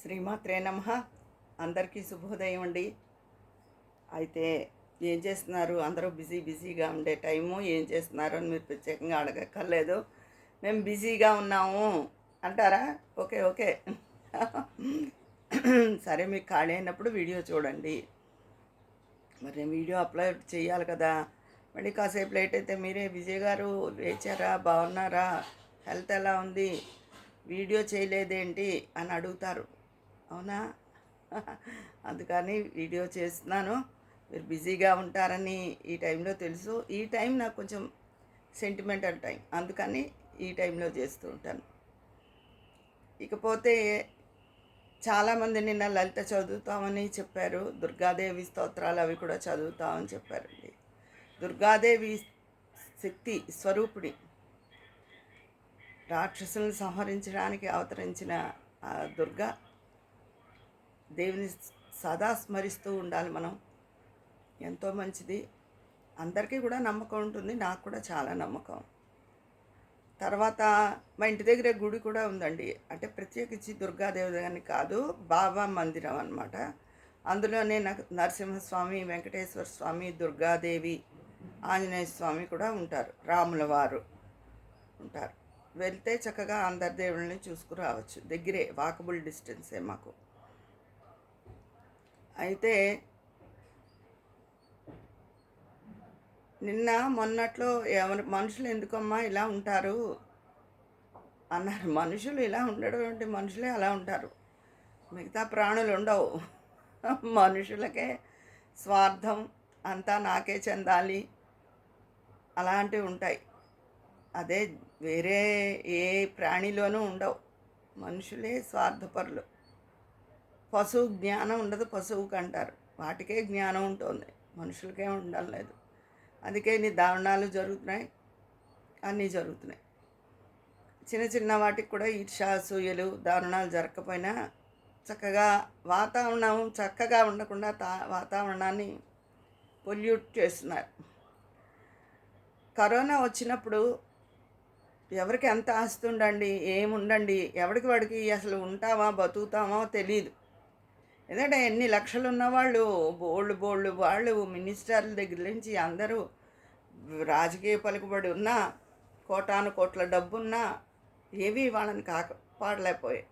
శ్రీమాత్రే నమ. అందరికీ శుభోదయం అండి. అయితే ఏం చేస్తున్నారు? అందరూ బిజీ బిజీగా ఉండే టైము. ఏం చేస్తున్నారు అని మీరు ప్రత్యేకంగా అడగక్కర్లేదు. మేము బిజీగా ఉన్నాము. అంటారా? Okay okay. సరే మీకు ఖాళీ అయినప్పుడు వీడియో చూడండి. మరి నేను వీడియో అప్లోడ్ చేయాలి కదా. మళ్ళీ కాసేపు లేట్ అయితే మీరే విజయ్ గారు లేచారా బాగున్నారా? హెల్త్ ఎలా ఉంది? వీడియో చేయలేదేంటి అని అడుగుతారు. అవునా? అందుకని వీడియో చేస్తున్నాను. మీరు బిజీగా ఉంటారని ఈ టైంలో తెలుసు. ఈ టైం నాకు కొంచెం సెంటిమెంటల్ టైం అందుకని ఈ టైంలో చేస్తూ ఉంటాను. ఇకపోతే చాలామంది నిన్న లలిత చదువుతామని చెప్పారు. దుర్గాదేవి స్తోత్రాలు అవి కూడా చదువుతామని చెప్పారండి. దుర్గాదేవి శక్తి స్వరూపుడి రాక్షసులను సంహరించడానికి అవతరించిన దుర్గా దేవుని సదా స్మరిస్తూ ఉండాలి మనం. ఎంతో మంచిది. అందరికీ కూడా నమ్మకం ఉంటుంది. నాకు కూడా చాలా నమ్మకం. తర్వాత మా ఇంటి దగ్గర గుడి కూడా ఉందండి. అంటే ప్రత్యేకించి దుర్గాదేవి అని కాదు బాబా మందిరం అనమాట అందులోనే నాకు నరసింహస్వామి వెంకటేశ్వర స్వామి దుర్గాదేవి ఆంజనేయ స్వామి కూడా ఉంటారు. రాముల వారు ఉంటారు. వెళ్తే చక్కగా అందరి దేవుళ్ళని చూసుకురావచ్చు. దగ్గరే వాకబుల్ డిస్టెన్సే మాకు. అయితే నిన్న మొన్నట్లో ఎవరి మనుషులు ఎందుకమ్మా ఇలా ఉంటారు? అన్నారు. మనుషులు ఇలా ఉండడం అంటే మనుషులే అలా ఉంటారు. మిగతా ప్రాణులు ఉండవు. మనుషులకే స్వార్థం అంతా నాకే చెందాలి. అలాంటివి ఉంటాయి. అదే వేరే ఏ ప్రాణిలోనూ ఉండవు. మనుషులే స్వార్థపరులు. పశువు జ్ఞానం ఉండదు పశువుకి అంటారు. వాటికే జ్ఞానం ఉంటుంది. మనుషులకే ఉండడం లేదు. అందుకే ఇన్ని దారుణాలు జరుగుతున్నాయి. అన్నీ జరుగుతున్నాయి. చిన్న చిన్న వాటికి కూడా ఈర్షా సూయలు దారుణాలు జరగకపోయినా చక్కగా వాతావరణం చక్కగా ఉండకుండా తా వాతావరణాన్ని పొల్యూట్ చేస్తున్నారు. కరోనా వచ్చినప్పుడు ఎవరికి ఎంత ఆస్తి ఉండండి ఏముండండి ఎవరికి వాడికి అసలు ఉంటామా బతుకుతామో తెలియదు. ఎందుకంటే ఎన్ని లక్షలు ఉన్నవాళ్ళు బోళ్ళు బోళ్ళు వాళ్ళు మినిస్టర్ల దగ్గర నుంచి అందరూ రాజకీయ పలుకుబడి ఉన్నా కోటాను కోట్ల డబ్బున్నా ఏవి వాళ్ళని కాపాడలేకపోయాయి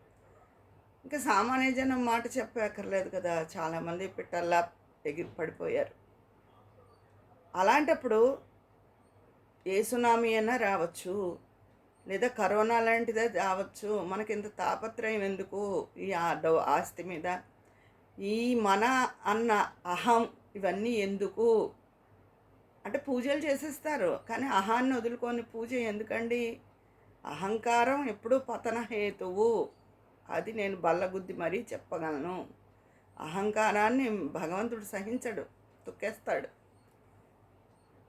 ఇంకా సామాన్య జనం మాట చెప్పక్కర్లేదు కదా. చాలామంది పిట్టల్లా ఎగిరి పడిపోయారు. అలాంటప్పుడు ఏ సునామీ అయినా రావచ్చు. లేదా కరోనా లాంటిదే రావచ్చు. మనకి ఇంత తాపత్రయం ఎందుకు? ఈ ఆస్తి మీద ఈ మన అన్న అహం ఇవన్నీ ఎందుకు? అంటే పూజలు చేసేస్తారు కానీ అహాన్ని వదులుకొని పూజ ఎందుకండి? అహంకారం ఎప్పుడూ పతన హేతువు. అది నేను బల్లగుద్ది మరీ చెప్పగలను. అహంకారాన్ని భగవంతుడు సహించడు తొక్కేస్తాడు.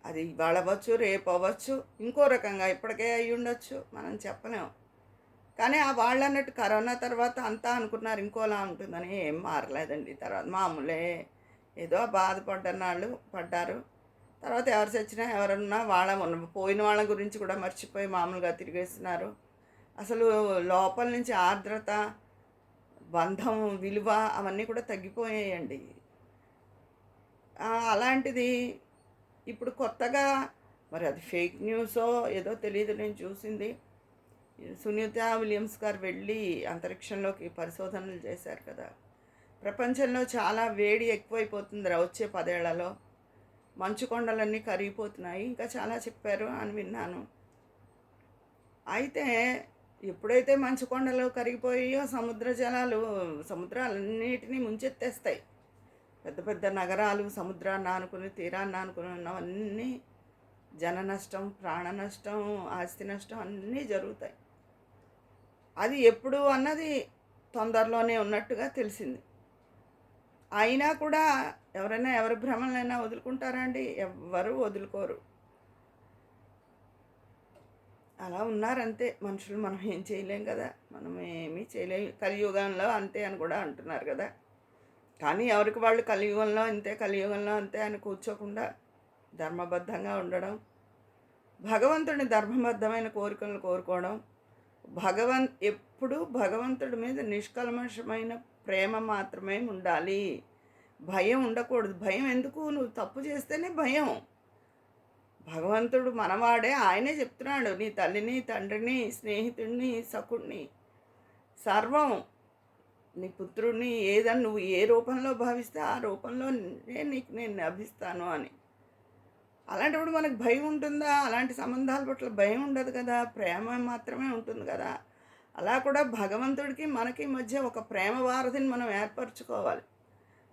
అది ఇవాళ అవ్వచ్చు రేపు అవ్వచ్చు ఇంకో రకంగా ఇప్పటికే అయి ఉండొచ్చు మనం చెప్పలేము కానీ ఆ వాళ్ళు అన్నట్టు కరోనా తర్వాత అంతా అనుకున్నారు ఇంకోలా ఉంటుందని ఏం మారలేదండి. తర్వాత మామూలే ఏదో బాధపడ్డన్న వాళ్ళు పడ్డారు. తర్వాత ఎవరు చచ్చినా ఎవరన్నా వాళ్ళ పోయిన వాళ్ళ గురించి కూడా మర్చిపోయి మామూలుగా తిరిగేస్తున్నారు. అసలు లోపల నుంచి ఆర్ద్రత బంధం విలువ అవన్నీ కూడా తగ్గిపోయాయండి. అలాంటిది ఇప్పుడు కొత్తగా మరి అది ఫేక్ న్యూసో ఏదో తెలియదు నేను చూసింది. సునీత విలియమ్స్ గారు వెళ్ళి అంతరిక్షంలోకి పరిశోధనలు చేశారు కదా. ప్రపంచంలో చాలా వేడి ఎక్కువైపోతుందిరా వచ్చే పదేళ్ళలో. మంచు కొండలన్నీ కరిగిపోతున్నాయి. ఇంకా చాలా చెప్పారు అని విన్నాను. అయితే ఎప్పుడైతే మంచు కొండలు కరిగిపోయాయో సముద్ర జలాలు సముద్రాలన్నిటినీ ముంచెత్తేస్తాయి. పెద్ద పెద్ద నగరాలు సముద్రాన్ని ఆనుకుని తీరాన్ని ఆనుకుని ఉన్నవన్నీ జన నష్టం ప్రాణ నష్టం ఆస్తి నష్టం అన్నీ జరుగుతాయి. అది ఎప్పుడు అన్నది తొందరలోనే ఉన్నట్టుగా తెలిసింది. అయినా కూడా ఎవరైనా ఎవరి భ్రమలైనా వదులుకుంటారా అండి? ఎవ్వరూ వదులుకోరు. అలా ఉన్నారంతే. మనుషులు మనం ఏం చేయలేం కదా. మనం ఏమీ చేయలేం. కలియుగంలో అంతే అని కూడా అంటున్నారు కదా. కానీ ఎవరికి వాళ్ళు కలియుగంలో అంతే కలియుగంలో అంతే అని కూర్చోకుండా ధర్మబద్ధంగా ఉండడం భగవంతుని ధర్మబద్ధమైన కోరికలను కోరుకోవడం భగవన్ ఎప్పుడు భగవంతుడి మీద నిష్కల్మషమైన ప్రేమ మాత్రమే ఉండాలి. భయం ఉండకూడదు. భయం ఎందుకు? నువ్వు తప్పు చేస్తేనే భయం. భగవంతుడు మనవాడే ఆయనే చెప్తున్నాడు. నీ తల్లిని తండ్రిని స్నేహితుడిని సకుడిని సర్వం నీ పుత్రుడిని ఏదన్నా నువ్వు ఏ రూపంలో భావిస్తే ఆ రూపంలో నేను నీకు నేను లభిస్తాను అని. అలాంటప్పుడు మనకు భయం ఉంటుందా? అలాంటి సంబంధాల పట్ల భయం ఉండదు కదా? ప్రేమ మాత్రమే ఉంటుంది కదా? అలా కూడా భగవంతుడికి మనకి మధ్య ఒక ప్రేమ వారధిని మనం ఏర్పరచుకోవాలి.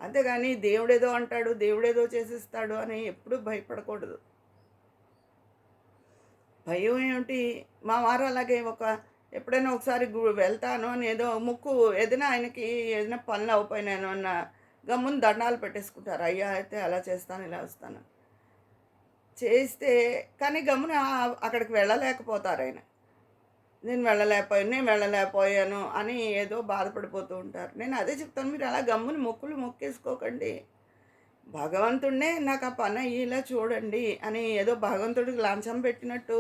అంతేగాని దేవుడేదో అంటాడు దేవుడేదో చేసేస్తాడు అని ఎప్పుడూ భయపడకూడదు. భయం ఏమిటి? మా వారు అలాగే ఒక ఎప్పుడైనా ఒకసారి వెళ్తాను అని ఏదో ముక్కు ఏదైనా ఆయనకి ఏదైనా పనులు అవ్వపోయినాను అన్న గమ్మున దండాలు పెట్టేసుకుంటారు. అయ్యా అయితే అలా చేస్తాను ఇలా వస్తాను. చేస్తే కానీ గమ్మున అక్కడికి వెళ్ళలేకపోతారు ఆయన నేను వెళ్ళలేకపోయాను నేను వెళ్ళలేకపోయాను అని ఏదో బాధపడిపోతూ ఉంటారు. నేను అదే చెప్తాను మీరు అలా గమ్మున మొక్కులు మొక్కేసుకోకండి. భగవంతుడినే నాకు ఆ పని అయ్యేలా చూడండి అని ఏదో భగవంతుడికి లంచం పెట్టినట్టు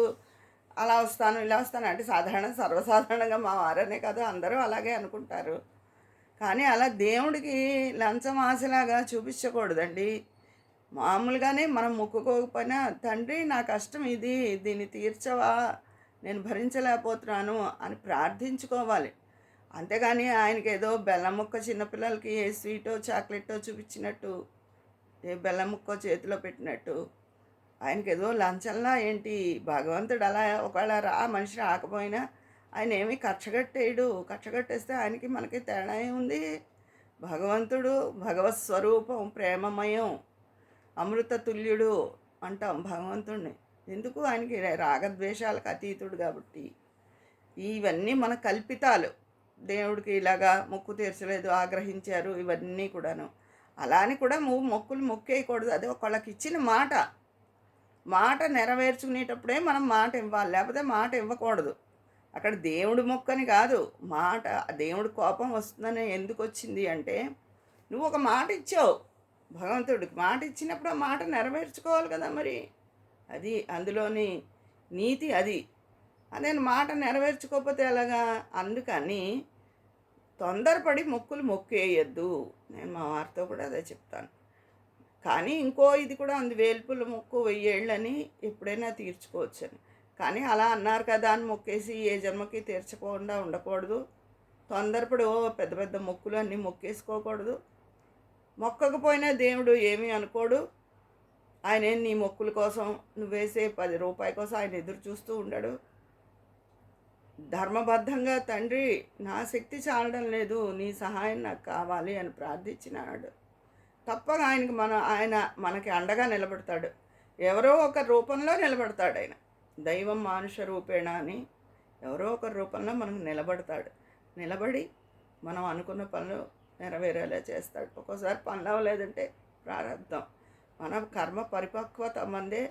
అలా వస్తాను ఇలా వస్తాను అంటే సాధారణ సర్వసాధారణంగా మా వారనే కదా అందరూ అలాగే అనుకుంటారు. కానీ అలా దేవుడికి లంచం ఆశలాగా చూపించకూడదండి. మామూలుగానే మనం మొక్కుకోకపోయినా తండ్రి నా కష్టం ఇది దీన్ని తీర్చవా? నేను భరించలేకపోతున్నాను అని ప్రార్థించుకోవాలి. అంతేగాని ఆయనకి ఏదో బెల్లం ముక్క చిన్నపిల్లలకి ఏ స్వీటో చాక్లెట్టో చూపించినట్టు ఏ బెల్లం ముక్క చేతిలో పెట్టినట్టు ఆయనకి ఏదో లంచంలా ఏంటి? భగవంతుడు అలా ఒకవేళ రా మనిషి రాకపోయినా ఆయన ఏమీ కక్షగట్టేయడు. కక్షగట్టేస్తే ఆయనకి మనకి తేడా ఉంది భగవంతుడు భగవత్ స్వరూపం ప్రేమమయం. అమృత తుల్యుడు అంటాం భగవంతుడిని ఎందుకు? ఆయనకి రాగద్వేషాలకు అతీతుడు కాబట్టి. ఇవన్నీ మన కల్పితాలు. దేవుడికి ఇలాగా మొక్కు తీర్చలేదు ఆగ్రహించారు ఇవన్నీ కూడాను. అలా అని కూడా మొక్కులు మొక్కేయకూడదు. అది ఒకళ్ళకి ఇచ్చిన మాట. మాట నెరవేర్చుకునేటప్పుడే మనం మాట ఇవ్వాలి. లేకపోతే మాట ఇవ్వకూడదు. అక్కడ దేవుడు మొక్కని కాదు. మాట దేవుడి కోపం వస్తుందని ఎందుకు వచ్చింది అంటే నువ్వు ఒక మాట ఇచ్చావు. భగవంతుడికి మాట ఇచ్చినప్పుడు ఆ మాట నెరవేర్చుకోవాలి కదా మరి. అది అందులోని నీతి అది. అదే మాట నెరవేర్చుకోకపోతే ఎలాగా? అందుకని తొందరపడి మొక్కులు మొక్కేయద్దు. నేను మా వారితో కూడా అదే చెప్తాను. కానీ ఇంకో ఇది కూడా ఉంది వేల్పుల మొక్కు వెయ్యేళ్ళని ఎప్పుడైనా తీర్చుకోవచ్చని. కానీ అలా అన్నారు కదా అని మొక్కేసి ఏ జన్మకి తీర్చకుండా ఉండకూడదు. తొందరపడి ఓ పెద్ద పెద్ద మొక్కులు అన్నీ మొక్కేసుకోకూడదు. మొక్కకపోయినా దేవుడు ఏమీ అనుకోడు. ఆయన నీ మొక్కుల కోసం నువ్వు వేసే పది రూపాయల కోసం ఆయన ఎదురు చూస్తూ ఉండడు. ధర్మబద్ధంగా తండ్రి నా శక్తి చాలడం లేదు నీ సహాయం నాకు కావాలి అని ప్రార్థించినాడు. తప్పగా ఆయనకి మన ఆయన మనకి అండగా నిలబడతాడు. ఎవరో ఒక రూపంలో నిలబడతాడు ఆయన. దైవం మానుష రూపేణ అని ఎవరో ఒక రూపంలో మనకు నిలబడతాడు. నిలబడి మనం అనుకున్న పనులు నెరవేరేలా చేస్తాడు. ఒక్కోసారి పనులు అవ్వలేదంటే ప్రారంభం. మన కర్మ పరిపక్వత మందే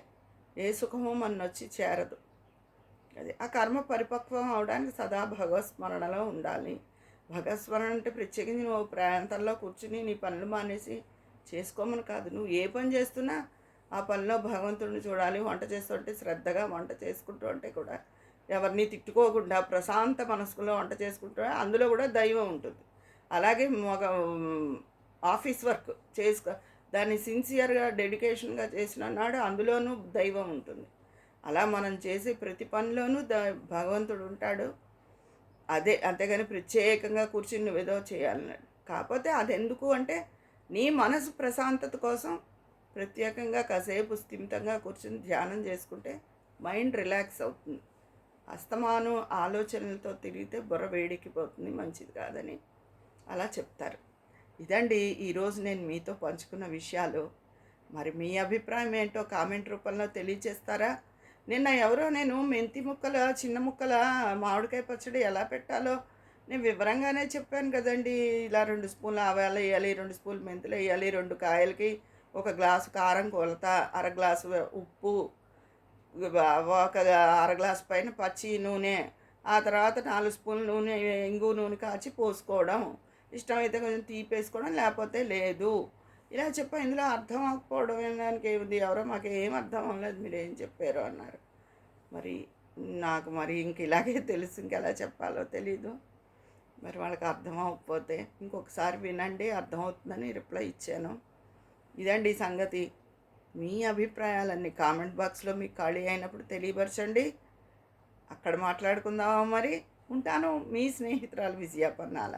ఏ సుఖము మన వచ్చి చేరదు. అది ఆ కర్మ పరిపక్వం అవడానికి సదా భగవస్మరణలో ఉండాలి. భగవస్మరణ అంటే ప్రత్యేకించి నువ్వు ప్రాంతంలో కూర్చుని నీ పనులు మానేసి చేసుకోమని కాదు. నువ్వు ఏ పని చేస్తున్నా ఆ పనిలో భగవంతుడిని చూడాలి వంట చేస్తుంటే శ్రద్ధగా వంట చేసుకుంటూ ఉంటే కూడా ఎవరిని తిట్టుకోకుండా ప్రశాంత మనసులో వంట చేసుకుంటూ అందులో కూడా దైవం ఉంటుంది. అలాగే ఒక ఆఫీస్ వర్క్ చేసుకో దాన్ని సిన్సియర్గా డెడికేషన్గా చేసిన నాడు అందులోనూ దైవం ఉంటుంది. అలా మనం చేసే ప్రతి పనిలోనూ ద భగవంతుడు ఉంటాడు. అదే అంతేగాని ప్రత్యేకంగా కూర్చుని నువ్వేదో చేయాలన్నాడు. కాకపోతే అది ఎందుకు అంటే నీ మనసు ప్రశాంతత కోసం ప్రత్యేకంగా కాసేపు స్థిమితంగా కూర్చుని ధ్యానం చేసుకుంటే మైండ్ రిలాక్స్ అవుతుంది. అస్తమానం ఆలోచనలతో తిరిగితే బుర్ర వేడికిపోతుంది మంచిది కాదని అలా చెప్తారు. ఇదండి ఈరోజు నేను మీతో పంచుకున్న విషయాలు. మరి మీ అభిప్రాయం ఏంటో కామెంట్ రూపంలో తెలియచేస్తారా? నిన్న ఎవరో నేను మెంతి ముక్కల చిన్న ముక్కల మామిడికాయ పచ్చడి ఎలా పెట్టాలో నేను వివరంగానే చెప్పాను కదండి. ఇలా రెండు స్పూన్లు ఆవాలు వేయాలి రెండు స్పూన్లు మెంతులు వేయాలి రెండు కాయలకి ఒక గ్లాసు కారం కొలత అర గ్లాసు ఉప్పు ఒక అర గ్లాసు పైన పచ్చి నూనె ఆ తర్వాత నాలుగు స్పూన్లు నూనె ఇంగు నూనె కాచి పోసుకోవడం. ఇష్టమైతే కొంచెం తీపేసుకోవడం లేకపోతే లేదు. ఇలా చెప్ప ఇందులో అర్థం అవ్వకపోవడం దానికి ఏముంది? ఎవరో మాకు ఏం అర్థం అవ్వలేదు మీరు ఏం చెప్పారు అన్నారు. మరి నాకు మరి ఇంక ఇలాగే తెలుసు ఇంకెలా చెప్పాలో తెలీదు. మరి వాళ్ళకి అర్థం అవ్వకపోతే ఇంకొకసారి వినండి అర్థమవుతుందని రిప్లై ఇచ్చాను. ఇదండి సంగతి. మీ అభిప్రాయాలన్నీ కామెంట్ బాక్స్లో మీకు ఖాళీ అయినప్పుడు తెలియపరచండి. అక్కడ మాట్లాడుకుందామా మరి? ఉంటాను మీ స్నేహితురాలు విజయపన్నాల